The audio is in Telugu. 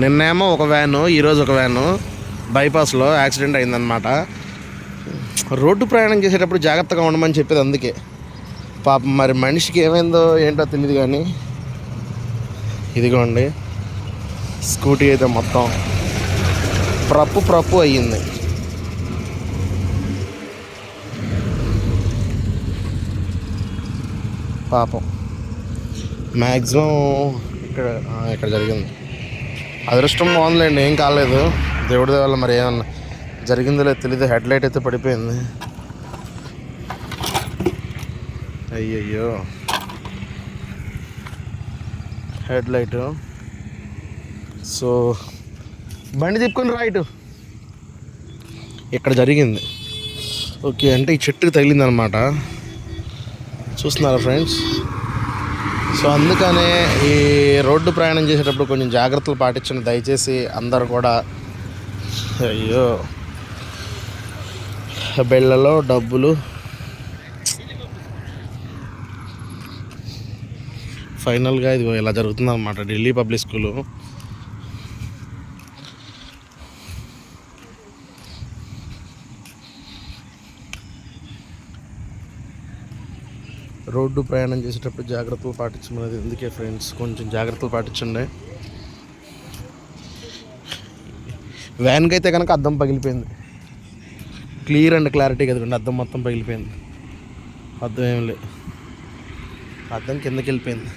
నిన్నేమో ఒక వ్యాను ఈరోజు ఒక వ్యాను. బైపాస్లో యాక్సిడెంట్ అయిందనమాట రోడ్డు ప్రయాణం చేసేటప్పుడు జాగ్రత్తగా ఉండమని చెప్పేది అందుకే. పాపం మరి మనిషికి ఏమైందో ఏంటో తెలియదు కానీ ఇదిగోండి. స్కూటీ అయితే మొత్తం ప్రప్పు ప్రప్పు అయ్యింది. పాపం. మ్యాక్సిమం ఇక్కడ ఇక్కడ జరిగింది. అదృష్టం బాగుందిలేండి ఏం కాలేదు. దేవుడి వల్ల మరి ఏమన్నా జరిగిందో లేదు తెలియదు హెడ్ లైట్ అయితే పడిపోయింది. అయ్యయ్యో. హెడ్ లైట్ సో బండి తిప్పుకొని రైట్ ఇక్కడ జరిగింది. ఓకే అంటే ఈ చెట్టుకి తగిలిందనమాట. చూస్తున్నారా ఫ్రెండ్స్? సో అందుకనే ఈ రోడ్డు ప్రయాణం చేసేటప్పుడు కొంచెం జాగ్రత్తలు పాటించండి. దయచేసి అందరు కూడా అయ్యో బెళ్ళలో డబ్బులు ఫైనల్గా ఇది ఇలా జరుగుతుంది అనమాట ఢిల్లీ పబ్లిక్ స్కూలు. రోడ్డు ప్రయాణం చేసేటప్పుడు జాగ్రత్తలు పాటించమనేది ఎందుకే ఫ్రెండ్స్ కొంచెం జాగ్రత్తలు పాటించండి. వ్యాన్కి అయితే కనుక అద్దం పగిలిపోయింది. క్లియర్ అండ్ క్లారిటీ కదండి అద్దం మొత్తం పగిలిపోయింది. అద్దం ఏం లేదు అద్దం కిందకి వెళ్ళిపోయింది.